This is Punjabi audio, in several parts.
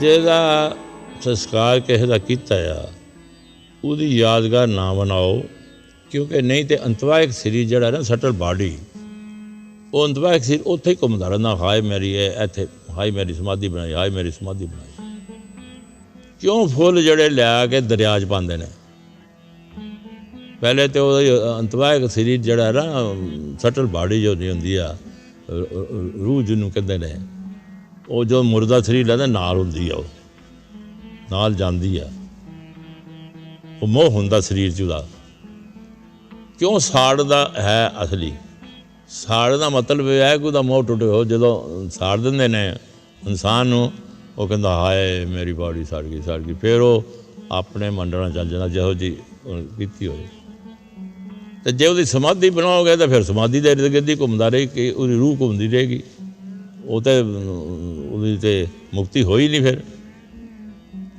ਜਿਹਦਾ ਸੰਸਕਾਰ ਕਿਸੇ ਦਾ ਕੀਤਾ ਆ, ਉਹਦੀ ਯਾਦਗਾਰ ਨਾ ਬਣਾਓ, ਕਿਉਂਕਿ ਨਹੀਂ ਤੇ ਅੰਤਵਾਇਕ ਸਰੀਰ ਜਿਹੜਾ ਨਾ ਸਟਲ ਬਾਡੀ, ਉਹ ਅੰਤਵਾਇਕ ਸਰੀਰ ਉੱਥੇ ਹੀ ਘੁੰਮਦਾ ਰਹਿੰਦਾ, ਹਾਏ ਮੇਰੀ ਇਹ ਇੱਥੇ, ਹਾਏ ਮੇਰੀ ਸਮਾਧੀ ਬਣਾਈ, ਹਾਏ ਮੇਰੀ ਸਮਾਧੀ ਬਣਾਈ। ਕਿਉਂ ਫੁੱਲ ਜਿਹੜੇ ਲਿਆ ਕੇ ਦਰਿਆ 'ਚ ਪਾਉਂਦੇ ਨੇ? ਪਹਿਲੇ ਤੇ ਉਹ ਅੰਤਵਾਇਕ ਸਰੀਰ ਜਿਹੜਾ ਨਾ ਸਟਲ ਬਾਡੀ ਜੋ ਹੁੰਦੀ ਆ, ਰੂਹ ਜਿਹਨੂੰ ਕਹਿੰਦੇ ਨੇ ਉਹ ਜੋ ਮੁਰਦਾ ਸਰੀਰ ਲੈਂਦਾ, ਨਾਲ ਹੁੰਦੀ ਆ ਉਹ। ਨਾਲ ਜਾਂਦੀ ਆ। ਉਹ ਮੋਹ ਹੁੰਦਾ ਸਰੀਰ 'ਚ ਉਹਦਾ। ਕਿਉਂ ਸਾੜ ਦਾ ਹੈ ਅਸਲੀ? ਸਾੜ ਦਾ ਮਤਲਬ ਇਹ ਹੈ ਕਿ ਉਹਦਾ ਮੋਹ ਟੁੱਟ ਹੋ ਜਦੋਂ ਸਾੜ ਦਿੰਦੇ ਨੇ ਇਨਸਾਨ ਨੂੰ, ਉਹ ਕਹਿੰਦਾ, ਹਾਏ, ਮੇਰੀ ਬਾਡੀ ਸੜ ਗਈ ਸੜ ਗਈ। ਫਿਰ ਉਹ ਆਪਣੇ ਮੰਡਣਾ ਚੱਲ ਜਾਂਦਾ, ਜਿਹੋ ਜੀ ਕੀਤੀ ਹੋਵੇ। ਤੇ ਜੇ ਉਹਦੀ ਸਮਾਧੀ ਬਣਾਓਗੇ ਤਾਂ ਫਿਰ ਸਮਾਧੀ ਦੇ ਇਰਦ ਗਿਰਦ ਘੁੰਮਦਾ ਰਹੇ, ਕਿ ਉਹਦੀ ਰੂਹ ਘੁੰਮਦੀ ਰਹੇਗੀ। ਉਹ ਤੇ ਉਹਦੀ ਤੇ ਮੁਕਤੀ ਹੋਈ ਨਹੀਂ ਫਿਰ।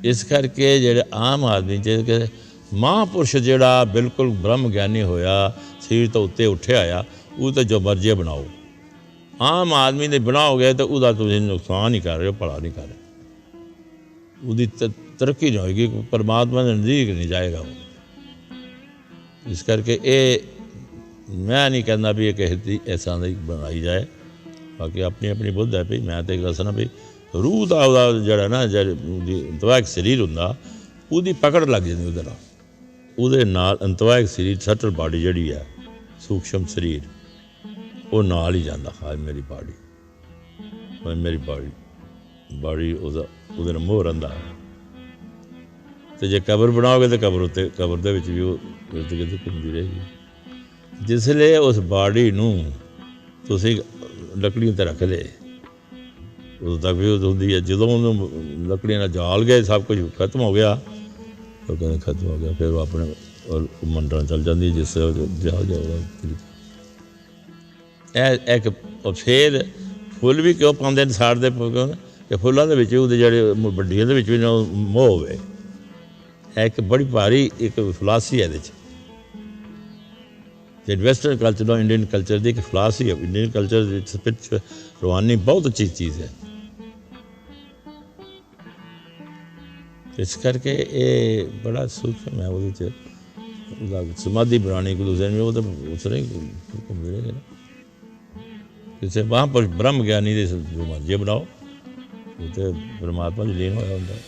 ਇਸ ਕਰਕੇ ਜਿਹੜੇ ਆਮ ਆਦਮੀ ਜਿਹੜੇ ਮਹਾਂਪੁਰਸ਼ ਜਿਹੜਾ ਬਿਲਕੁਲ ਬ੍ਰਹਮ ਗਿਆਨੀ ਹੋਇਆ, ਸਰੀਰ ਤੋਂ ਉੱਤੇ ਉੱਠਿਆ ਆ, ਉਹ ਤਾਂ ਜੋ ਮਰਜ਼ੀ ਬਣਾਓ। ਆਮ ਆਦਮੀ ਦੇ ਬਣਾਓਗੇ ਤਾਂ ਉਹਦਾ ਤੁਸੀਂ ਨੁਕਸਾਨ ਹੀ ਕਰ ਰਹੇ ਹੋ, ਭਲਾ ਨਹੀਂ ਕਰ ਰਹੇ। ਉਹਦੀ ਤਰੱਕੀ ਨਹੀਂ ਹੋਏਗੀ, ਪਰਮਾਤਮਾ ਦੇ ਨਜ਼ਦੀਕ ਨਹੀਂ ਜਾਏਗਾ ਉਹ। ਇਸ ਕਰਕੇ ਇਹ ਮੈਂ ਨਹੀਂ ਕਹਿੰਦਾ ਵੀ ਇਹ ਕਿਸੇ ਦੀ ਐਸਾ ਦੀ ਬਣਾਈ ਜਾਏ। ਬਾਕੀ ਆਪਣੀ ਆਪਣੀ ਬੁੱਧ ਹੈ ਵੀ ਮੈਂ ਤੇ ਦੱਸਣਾ ਵੀ ਰੂਹ ਦਾ ਉਹਦਾ ਜਿਹੜਾ ਨਾ ਜਿਹੜੀ ਅੰਤਵਾਇਕ ਸਰੀਰ ਹੁੰਦਾ, ਉਹਦੀ ਪਕੜ ਲੱਗ ਜਾਂਦੀ ਉਹਦੇ ਨਾਲ। ਉਹਦੇ ਨਾਲ ਅੰਤਵਾਇਕ ਸਰੀਰ, ਸਟਲ ਬਾਡੀ ਜਿਹੜੀ ਹੈ, ਸੂਖਸ਼ਮ ਸਰੀਰ, ਉਹ ਨਾਲ ਹੀ ਜਾਂਦਾ ਹਾਂ ਮੇਰੀ ਬਾਡੀ। ਉਹ ਮੇਰੀ ਬਾਡੀ ਬਾਡੀ ਉਹਦਾ, ਉਹਦੇ ਨਾਲ ਮੋਹ ਰਹਿੰਦਾ ਤੇ ਜੇ ਕਬਰ ਬਣਾਓਗੇ ਤਾਂ ਕਬਰ ਉੱਤੇ, ਕਬਰ ਦੇ ਵਿੱਚ ਵੀ ਉਹ ਇਰਦ ਗਿਰਦ ਘੁੰਮਦੀ ਰਹੇਗੀ। ਜਿਸ ਲਈ ਉਸ ਬਾਡੀ ਨੂੰ ਤੁਸੀਂ ਲੱਕੜੀਆਂ ਤੇ ਰੱਖ ਲਏ ਉਦੋਂ ਤੱਕ ਵੀ ਉਹ ਹੁੰਦੀ ਹੈ ਜਦੋਂ ਉਹਨੂੰ ਲੱਕੜੀਆਂ ਨਾਲ ਜਾਲ ਗਏ, ਸਭ ਕੁਝ ਖਤਮ ਹੋ ਗਿਆ। ਉਹ ਕਹਿੰਦੇ ਖਤਮ ਹੋ ਗਿਆ, ਫਿਰ ਉਹ ਆਪਣੇ ਔਰ ਮੰਡਲਾਂ ਚੱਲ ਜਾਂਦੀ, ਜਿਸ ਜਾ ਜਾ ਇਹ ਇੱਕ ਫੇਰ ਫੁੱਲ ਵੀ ਕਿਉਂ ਪਾਉਂਦੇ ਨੇ ਸਾੜ ਦੇ ਕਿਉਂ ਕਿ ਫੁੱਲਾਂ ਦੇ ਵਿੱਚ ਉਹਦੇ ਜਿਹੜੇ ਵੱਡੀਆਂ ਦੇ ਵਿੱਚ ਵੀ ਨਾ ਮੋਹ ਹੋਵੇ। ਇਹ ਇੱਕ ਬੜੀ ਭਾਰੀ ਇੱਕ ਫਲਾਸੀ ਹੈ ਇਹਦੇ 'ਚ। ਜੇ ਵੈਸਟਰਨ ਕਲਚਰ ਨਾਲ ਇੰਡੀਅਨ ਕਲਚਰ ਦੀ ਇੱਕ ਫਲਾਸੀ ਹੈ ਇੰਡੀਅਨ ਕਲਚਰ ਦੇ ਵਿੱਚ ਰਵਾਨੀ ਬਹੁਤ ਅੱਛੀ ਚੀਜ਼ ਹੈ। ਇਸ ਕਰਕੇ ਇਹ ਬੜਾ ਸੂਖਮ ਹੈ ਉਹਦੇ ਚ। ਉਹਦਾ ਸਮਾਧੀ ਬਣਾਉਣੀ ਕੋ ਦੂਸਰੇ ਨੂੰ ਉਹ ਤਾਂ ਉਸ ਨੇ ਘੁੰਮਦੇ ਕਿਸੇ ਵਾਹ ਪਰ ਬ੍ਰਹਮ ਗਿਆਨੀ ਦੇ ਜੋ ਮਰਜ਼ੀ ਬਣਾਓ, ਉਹ ਤੇ ਪਰਮਾਤਮਾ ਜੀ ਲੀਨ ਹੋਇਆ ਹੁੰਦਾ। ਹੈ